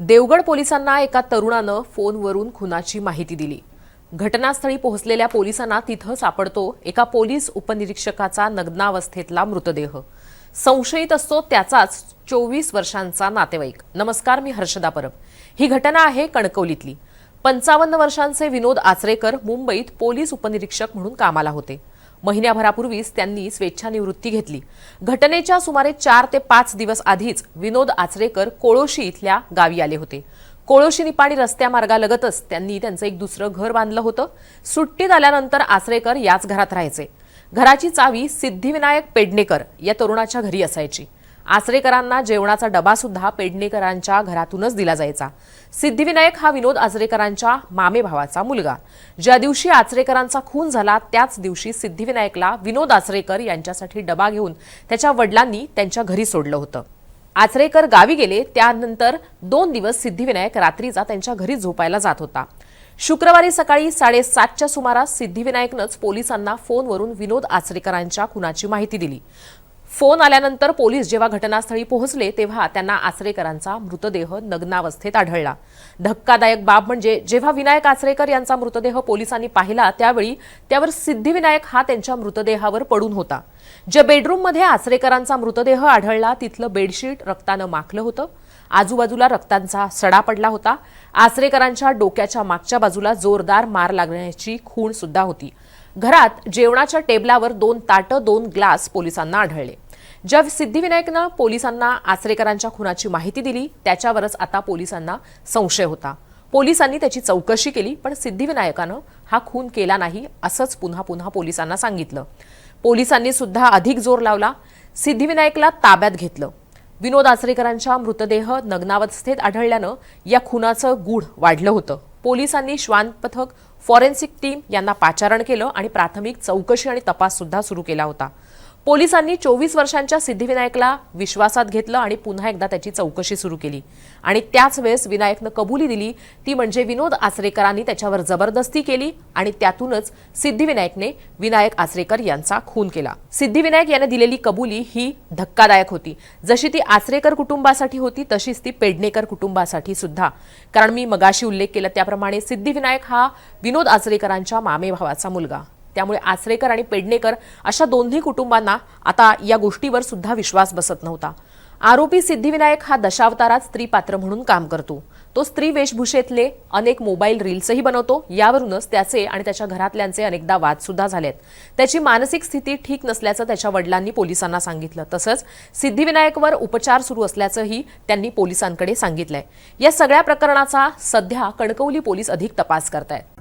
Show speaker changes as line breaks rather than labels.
देवगड पोलिसांना एका तरुणानं फोनवरून खुनाची माहिती दिली. घटनास्थळी पोहोचलेल्या पोलिसांना तिथं सापडतो एका पोलीस उपनिरीक्षकाचा नग्नावस्थेतला मृतदेह. संशयित असतो त्याचाच चोवीस वर्षांचा नातेवाईक. नमस्कार मी हर्षदा परब. ही घटना आहे कणकवलीतली. पंचावन्न वर्षांचे विनोद आचरेकर मुंबईत पोलीस उपनिरीक्षक म्हणून कामाला होते. महिन्याभरापूर्वीच त्यांनी स्वेच्छानिवृत्ती घेतली. घटनेच्या सुमारे चार ते पाच दिवस आधीच विनोद आचरेकर कोळोशी इथल्या गावी आले होते. कोळोशी निपाणी रस्त्यामार्गालगतच त्यांनी त्यांचं एक दुसरं घर बांधलं होतं. सुट्टीत आल्यानंतर आचरेकर याच घरात राहायचे. घराची चावी सिद्धिविनायक पेडणेकर या तरुणाच्या घरी असायची. आचरेकरांना जेवणाचा डबा सुद्धा पेडणेकरांच्या घरातूनच दिला जायचा. सिद्धिविनायक हा विनोद आचरेकरांच्या मामे भावाचा मुलगा. ज्या दिवशी आचरेकरांचा खून झाला त्याच दिवशी सिद्धिविनायकला विनोद आचरेकर यांच्यासाठी डबा घेऊन त्याच्या वडिलांनी त्यांच्या घरी सोडलं होतं. आचरेकर गावी गेले त्यानंतर दोन दिवस सिद्धिविनायक रात्रीचा त्यांच्या घरी झोपायला जात होता. शुक्रवारी सकाळी साडेसातच्या सुमारास सिद्धिविनायकनंच पोलिसांना फोनवरून विनोद आचरेकरांच्या खुनाची माहिती दिली. फोन आल्यानंतर पोलीस जेव्हा घटनास्थळी पोहोचले तेव्हा त्यांना आचरेकरांचा मृतदेह नग्नावस्थेत आढळला. धक्कादायक बाब म्हणजे जेव्हा विनायक आचरेकर यांचा मृतदेह पोलिसांनी पाहिला त्यावेळी त्यावर सिद्धिविनायक हा त्यांच्या मृतदेहावर पडून होता. ज्या बेडरूममध्ये आचरेकरांचा मृतदेह आढळला तिथलं बेडशीट रक्तानं माखलं होतं. आजूबाजूला रक्तांचा सडा पडला होता. आचरेकरांच्या डोक्याच्या मागच्या बाजूला जोरदार मार लागण्याची खूण सुद्धा होती. घरात जेवणाच्या टेबलावर दोन ताटं दोन ग्लास पोलिसांना आढळले. ज्या सिद्धिविनायकनं पोलिसांना आचरेकरांच्या खुनाची माहिती दिली त्याच्यावरच आता पोलिसांना संशय होता. पोलिसांनी त्याची चौकशी केली पण सिद्धिविनायकानं हा खून केला नाही असंच पुन्हा पुन्हा पोलिसांना सांगितलं. पोलिसांनी सुद्धा अधिक जोर लावला सिद्धिविनायकला ताब्यात घेतलं. विनोद आचरेकरांच्या मृतदेह नग्नावस्थेत आढळल्यानं या खुनाचं गूढ वाढलं होतं. पोलिसांनी श्वान पथक फॉरेन्सिक टीम यांना पाचारण केलं आणि प्राथमिक चौकशी आणि तपास सुद्धा सुरू केला होता. पोलिसांनी चोवीस वर्षांच्या सिद्धिविनायकला विश्वासात घेतलं आणि पुन्हा एकदा त्याची चौकशी सुरू केली. आणि त्याच वेळेस विनायकनं कबुली दिली. ती म्हणजे विनोद आचरेकरांनी त्याच्यावर जबरदस्ती केली आणि त्यातूनच सिद्धिविनायकने विनायक आचरेकर यांचा खून केला. सिद्धिविनायक याने दिलेली कबुली ही धक्कादायक होती. जशी ती आचरेकर कुटुंबासाठी होती तशीच ती पेडणेकर कुटुंबासाठी सुद्धा. कारण मी मगाशी उल्लेख केला त्याप्रमाणे सिद्धिविनायक हा विनोद आचरेकरांच्या मामेभावाचा मुलगा. त्यामुळे आचरेकर आणि पेडणेकर अशा दोन्ही कुटुंबांना आता या गोष्टीवर सुद्धा विश्वास बसत नव्हता. आरोपी सिद्धिविनायक हा दशावतारात स्त्री पात्र म्हणून काम करतो. तो स्त्री वेशभूषेतले अनेक मोबाईल रील्सही बनवतो. यावरूनच त्याचे आणि त्याच्या घरातल्यांचे अनेकदा वाद सुद्धा झालेत. त्याची मानसिक स्थिती ठीक नसल्याचं त्याच्या वडिलांनी पोलिसांना सांगितलं. तसंच सिद्धिविनायकवर उपचार सुरू असल्याचंही त्यांनी पोलिसांकडे सांगितलंय. या सगळ्या प्रकरणाचा सध्या कणकवली पोलीस अधिक तपास करतायत.